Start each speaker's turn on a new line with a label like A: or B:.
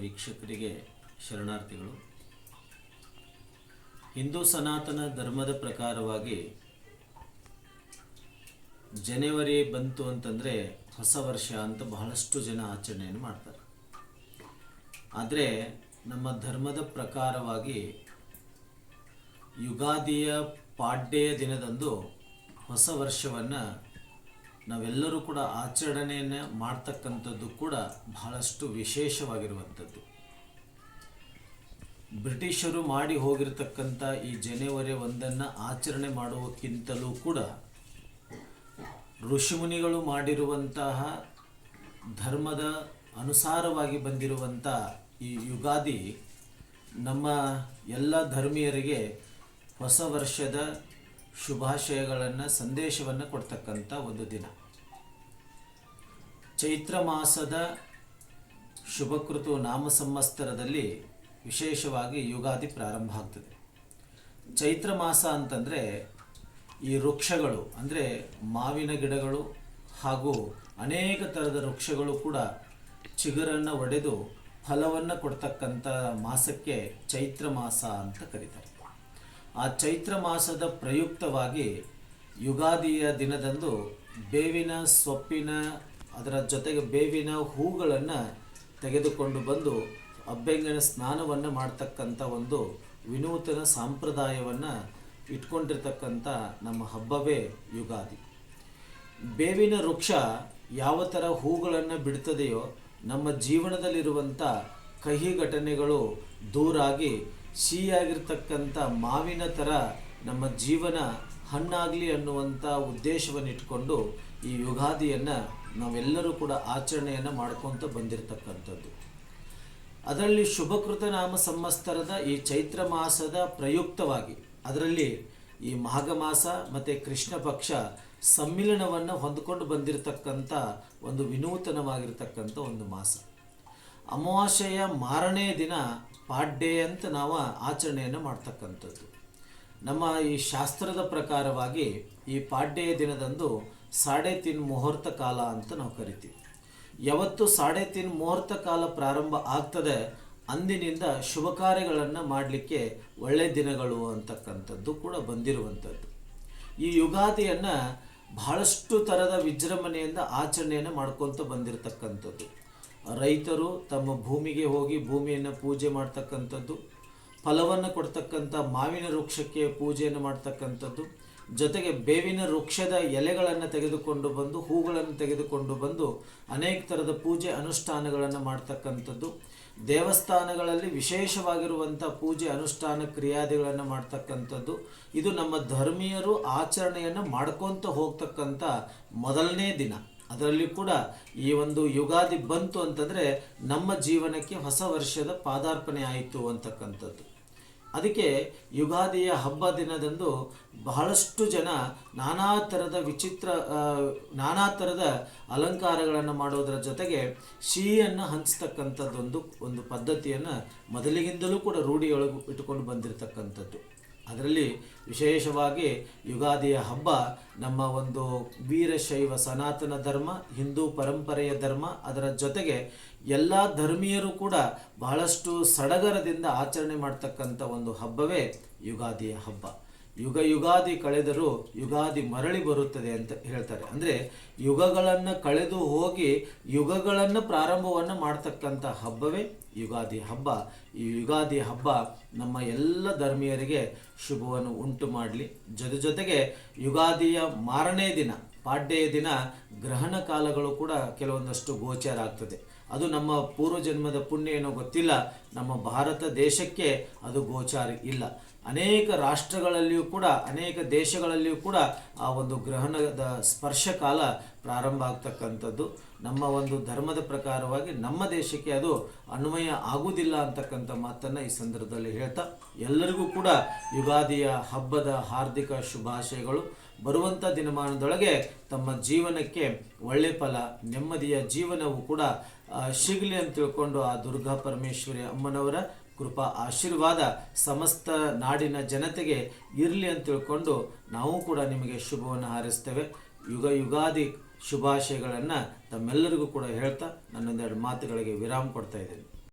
A: ವೀಕ್ಷಕರಿಗೆ ಶರಣಾರ್ಥಿಗಳು. ಹಿಂದೂ ಸನಾತನ ಧರ್ಮದ ಪ್ರಕಾರವಾಗಿ ಜನವರಿ ಬಂತು ಅಂತಂದರೆ ಹೊಸ ವರ್ಷ ಅಂತ ಬಹಳಷ್ಟು ಜನ ಆಚರಣೆಯನ್ನು ಮಾಡ್ತಾರೆ. ಆದರೆ ನಮ್ಮ ಧರ್ಮದ ಪ್ರಕಾರವಾಗಿ ಯುಗಾದಿಯ ಪಾಡ್ಯೆಯ ದಿನದಂದು ಹೊಸ ವರ್ಷವನ್ನು ನಾವೆಲ್ಲರೂ ಕೂಡ ಆಚರಣೆಯನ್ನು ಮಾಡ್ತಕ್ಕಂಥದ್ದು ಕೂಡ ಬಹಳಷ್ಟು ವಿಶೇಷವಾಗಿರುವಂಥದ್ದು. ಬ್ರಿಟಿಷರು ಮಾಡಿ ಹೋಗಿರ್ತಕ್ಕಂಥ ಈ ಜನವರಿ ಒಂದನ್ನು ಆಚರಣೆ ಮಾಡುವಕ್ಕಿಂತಲೂ ಕೂಡ ಋಷಿಮುನಿಗಳು ಮಾಡಿರುವಂತಹ ಧರ್ಮದ ಅನುಸಾರವಾಗಿ ಬಂದಿರುವಂಥ ಈ ಯುಗಾದಿ ನಮ್ಮ ಎಲ್ಲ ಧರ್ಮೀಯರಿಗೆ ಹೊಸ ವರ್ಷದ ಶುಭಾಶಯಗಳನ್ನು, ಸಂದೇಶವನ್ನು ಕೊಡ್ತಕ್ಕಂಥ ಒಂದು ದಿನ. ಚೈತ್ರ ಮಾಸದ ಶುಭಕೃತು ನಾಮ ಸಂವತ್ಸರದಲ್ಲಿ ವಿಶೇಷವಾಗಿ ಯುಗಾದಿ ಪ್ರಾರಂಭ ಆಗ್ತದೆ. ಚೈತ್ರ ಮಾಸ ಅಂತಂದರೆ ಈ ವೃಕ್ಷಗಳು, ಅಂದರೆ ಮಾವಿನ ಗಿಡಗಳು ಹಾಗೂ ಅನೇಕ ಥರದ ವೃಕ್ಷಗಳು ಕೂಡ ಚಿಗುರನ್ನು ಒಡೆದು ಫಲವನ್ನು ಕೊಡ್ತಕ್ಕಂಥ ಮಾಸಕ್ಕೆ ಚೈತ್ರ ಮಾಸ ಅಂತ ಕರೀತಾರೆ. ಆ ಚೈತ್ರ ಮಾಸದ ಪ್ರಯುಕ್ತವಾಗಿ ಯುಗಾದಿಯ ದಿನದಂದು ಬೇವಿನ ಸೊಪ್ಪಿನ, ಅದರ ಜೊತೆಗೆ ಬೇವಿನ ಹೂಗಳನ್ನು ತೆಗೆದುಕೊಂಡು ಬಂದು ಅಬ್ಬೆಂಗನ ಸ್ನಾನವನ್ನು ಮಾಡ್ತಕ್ಕಂಥ ಒಂದು ವಿನೂತನ ಸಂಪ್ರದಾಯವನ್ನು ಇಟ್ಕೊಂಡಿರ್ತಕ್ಕಂಥ ನಮ್ಮ ಹಬ್ಬವೇ ಯುಗಾದಿ. ಬೇವಿನ ವೃಕ್ಷ ಯಾವ ಥರ ಹೂಗಳನ್ನು ಬಿಡ್ತದೆಯೋ ನಮ್ಮ ಜೀವನದಲ್ಲಿರುವಂಥ ಕಹಿ ಘಟನೆಗಳು ದೂರಾಗಿ ಸಿಹಿಯಾಗಿರ್ತಕ್ಕಂಥ ಮಾವಿನ ಥರ ನಮ್ಮ ಜೀವನ ಹಣ್ಣಾಗಲಿ ಅನ್ನುವಂಥ ಉದ್ದೇಶವನ್ನು ಇಟ್ಕೊಂಡು ಈ ಯುಗಾದಿಯನ್ನು ನಾವೆಲ್ಲರೂ ಕೂಡ ಆಚರಣೆಯನ್ನು ಮಾಡ್ಕೊತ ಬಂದಿರತಕ್ಕಂಥದ್ದು. ಅದರಲ್ಲಿ ಶುಭಕೃತ ನಾಮ ಸಂವತ್ಸರದ ಈ ಚೈತ್ರ ಮಾಸದ ಪ್ರಯುಕ್ತವಾಗಿ ಅದರಲ್ಲಿ ಈ ಮಾಘ ಮಾಸ ಮತ್ತು ಕೃಷ್ಣ ಪಕ್ಷ ಸಮ್ಮಿಲನವನ್ನು ಹೊಂದ್ಕೊಂಡು ಬಂದಿರತಕ್ಕಂಥ ಒಂದು ವಿನೂತನವಾಗಿರ್ತಕ್ಕಂಥ ಒಂದು ಮಾಸ. ಅಮಾವಾಸ್ಯೆಯ ಮಾರನೇ ದಿನ ಪಾಡ್ಯೆ ಅಂತ ನಾವು ಆಚರಣೆಯನ್ನು ಮಾಡ್ತಕ್ಕಂಥದ್ದು. ನಮ್ಮ ಈ ಶಾಸ್ತ್ರದ ಪ್ರಕಾರವಾಗಿ ಈ ಪಾಡ್ಯೆಯ ದಿನದಂದು ಸಾಡೆ ತಿನ್ ಮುಹೂರ್ತ ಕಾಲ ಅಂತ ನಾವು ಕರಿತೀವಿ. ಯಾವತ್ತು ಸಾಡೆ ತಿನ್ ಮುಹೂರ್ತ ಕಾಲ ಪ್ರಾರಂಭ ಆಗ್ತದೆ, ಅಂದಿನಿಂದ ಶುಭ ಕಾರ್ಯಗಳನ್ನು ಮಾಡಲಿಕ್ಕೆ ಒಳ್ಳೆಯ ದಿನಗಳು ಅಂತಕ್ಕಂಥದ್ದು ಕೂಡ ಬಂದಿರುವಂಥದ್ದು. ಈ ಯುಗಾದಿಯನ್ನು ಬಹಳಷ್ಟು ಥರದ ವಿಜೃಂಭಣೆಯಿಂದ ಆಚರಣೆಯನ್ನು ಮಾಡ್ಕೊತ ಬಂದಿರತಕ್ಕಂಥದ್ದು. ರೈತರು ತಮ್ಮ ಭೂಮಿಗೆ ಹೋಗಿ ಭೂಮಿಯನ್ನು ಪೂಜೆ ಮಾಡ್ತಕ್ಕಂಥದ್ದು, ಫಲವನ್ನು ಕೊಡ್ತಕ್ಕಂಥ ಮಾವಿನ ವೃಕ್ಷಕ್ಕೆ ಪೂಜೆಯನ್ನು ಮಾಡ್ತಕ್ಕಂಥದ್ದು, ಜೊತೆಗೆ ಬೇವಿನ ವೃಕ್ಷದ ಎಲೆಗಳನ್ನು ತೆಗೆದುಕೊಂಡು ಬಂದು, ಹೂಗಳನ್ನು ತೆಗೆದುಕೊಂಡು ಬಂದು ಅನೇಕ ಥರದ ಪೂಜೆ ಅನುಷ್ಠಾನಗಳನ್ನು ಮಾಡ್ತಕ್ಕಂಥದ್ದು. ದೇವಸ್ಥಾನಗಳಲ್ಲಿ ವಿಶೇಷವಾಗಿರುವಂಥ ಪೂಜೆ ಅನುಷ್ಠಾನ ಕ್ರಿಯಾದಿಗಳನ್ನು ಮಾಡ್ತಕ್ಕಂಥದ್ದು. ಇದು ನಮ್ಮ ಧರ್ಮೀಯರು ಆಚರಣೆಯನ್ನು ಮಾಡ್ಕೊತ ಹೋಗ್ತಕ್ಕಂಥ ಮೊದಲನೇ ದಿನ. ಅದರಲ್ಲಿ ಕೂಡ ಈ ಒಂದು ಯುಗಾದಿ ಬಂತು ಅಂತಂದರೆ ನಮ್ಮ ಜೀವನಕ್ಕೆ ಹೊಸ ವರ್ಷದ ಪಾದಾರ್ಪಣೆ ಆಯಿತು ಅಂತಕ್ಕಂಥದ್ದು. ಅದಕ್ಕೆ ಯುಗಾದಿಯ ಹಬ್ಬ ದಿನದಂದು ಬಹಳಷ್ಟು ಜನ ನಾನಾ ಥರದ ವಿಚಿತ್ರ ನಾನಾ ಥರದ ಅಲಂಕಾರಗಳನ್ನು ಮಾಡೋದರ ಜೊತೆಗೆ ಸಿಹಿಯನ್ನು ಹಂಚ್ತಕ್ಕಂಥದ್ದೊಂದು, ಒಂದು ಪದ್ಧತಿಯನ್ನು ಮೊದಲಿಗಿಂದಲೂ ಕೂಡ ರೂಢಿಯೊಳಗೆ ಇಟ್ಟುಕೊಂಡು ಬಂದಿರತಕ್ಕಂಥದ್ದು. ಅದರಲ್ಲಿ ವಿಶೇಷವಾಗಿ ಯುಗಾದಿಯ ಹಬ್ಬ ನಮ್ಮ ಒಂದು ವೀರಶೈವ ಸನಾತನ ಧರ್ಮ, ಹಿಂದೂ ಪರಂಪರೆಯ ಧರ್ಮ, ಅದರ ಜೊತೆಗೆ ಎಲ್ಲ ಧರ್ಮೀಯರು ಕೂಡ ಬಹಳಷ್ಟು ಸಡಗರದಿಂದ ಆಚರಣೆ ಮಾಡ್ತಕ್ಕಂಥ ಒಂದು ಹಬ್ಬವೇ ಯುಗಾದಿಯ ಹಬ್ಬ. ಯುಗ ಯುಗಾದಿ ಕಳೆದರೂ ಯುಗಾದಿ ಮರಳಿ ಬರುತ್ತದೆ ಅಂತ ಹೇಳ್ತಾರೆ. ಅಂದರೆ ಯುಗಗಳನ್ನು ಕಳೆದು ಹೋಗಿ ಯುಗಗಳನ್ನು ಪ್ರಾರಂಭವನ್ನು ಮಾಡ್ತಕ್ಕಂಥ ಹಬ್ಬವೇ ಯುಗಾದಿ ಹಬ್ಬ. ಈ ಯುಗಾದಿ ಹಬ್ಬ ನಮ್ಮ ಎಲ್ಲ ಧರ್ಮೀಯರಿಗೆ ಶುಭವನ್ನು ಉಂಟು ಮಾಡಲಿ. ಜೊತೆ ಜೊತೆಗೆ ಯುಗಾದಿಯ ಮಾರನೇ ದಿನ ಪಾಡ್ಯೆಯ ದಿನ ಗ್ರಹಣ ಕಾಲಗಳು ಕೂಡ ಕೆಲವೊಂದಷ್ಟು ಗೋಚರ ಆಗ್ತದೆ. ಅದು ನಮ್ಮ ಪೂರ್ವಜನ್ಮದ ಪುಣ್ಯ ಏನೋ ಗೊತ್ತಿಲ್ಲ. ನಮ್ಮ ಭಾರತ ದೇಶಕ್ಕೆ ಅದು ಗೋಚಾರ ಇಲ್ಲ. ಅನೇಕ ರಾಷ್ಟ್ರಗಳಲ್ಲಿಯೂ ಕೂಡ, ಅನೇಕ ದೇಶಗಳಲ್ಲಿಯೂ ಕೂಡ ಆ ಒಂದು ಗ್ರಹಣದ ಸ್ಪರ್ಶ ಕಾಲ ಪ್ರಾರಂಭ ಆಗ್ತಕ್ಕಂಥದ್ದು. ನಮ್ಮ ಒಂದು ಧರ್ಮದ ಪ್ರಕಾರವಾಗಿ ನಮ್ಮ ದೇಶಕ್ಕೆ ಅದು ಅನ್ವಯ ಆಗುವುದಿಲ್ಲ ಅಂತಕ್ಕಂಥ ಮಾತನ್ನು ಈ ಸಂದರ್ಭದಲ್ಲಿ ಹೇಳ್ತಾ ಎಲ್ಲರಿಗೂ ಕೂಡ ಯುಗಾದಿಯ ಹಬ್ಬದ ಹಾರ್ದಿಕ ಶುಭಾಶಯಗಳು. ಬರುವಂಥ ದಿನಮಾನದೊಳಗೆ ತಮ್ಮ ಜೀವನಕ್ಕೆ ಒಳ್ಳೆ ಫಲ, ನೆಮ್ಮದಿಯ ಜೀವನವು ಕೂಡ ಸಿಗಲಿ ಅಂತ ತಿಳ್ಕೊಂಡು ಆ ದುರ್ಗಾ ಪರಮೇಶ್ವರಿ ಅಮ್ಮನವರ ಕೃಪಾ ಆಶೀರ್ವಾದ ಸಮಸ್ತ ನಾಡಿನ ಜನತೆಗೆ ಇರಲಿ ಅಂತ ತಿಳ್ಕೊಂಡು ನಾವು ಕೂಡ ನಿಮಗೆ ಶುಭವನ್ನು ಹಾರಿಸ್ತೇವೆ. ಯುಗ ಯುಗಾದಿ ಶುಭಾಶಯಗಳನ್ನು ತಮ್ಮೆಲ್ಲರಿಗೂ ಕೂಡ ಹೇಳ್ತಾ ನನ್ನೊಂದೆರಡು ಮಾತುಗಳಿಗೆ ವಿರಾಮ ಕೊಡ್ತಾ ಇದ್ದೇನೆ.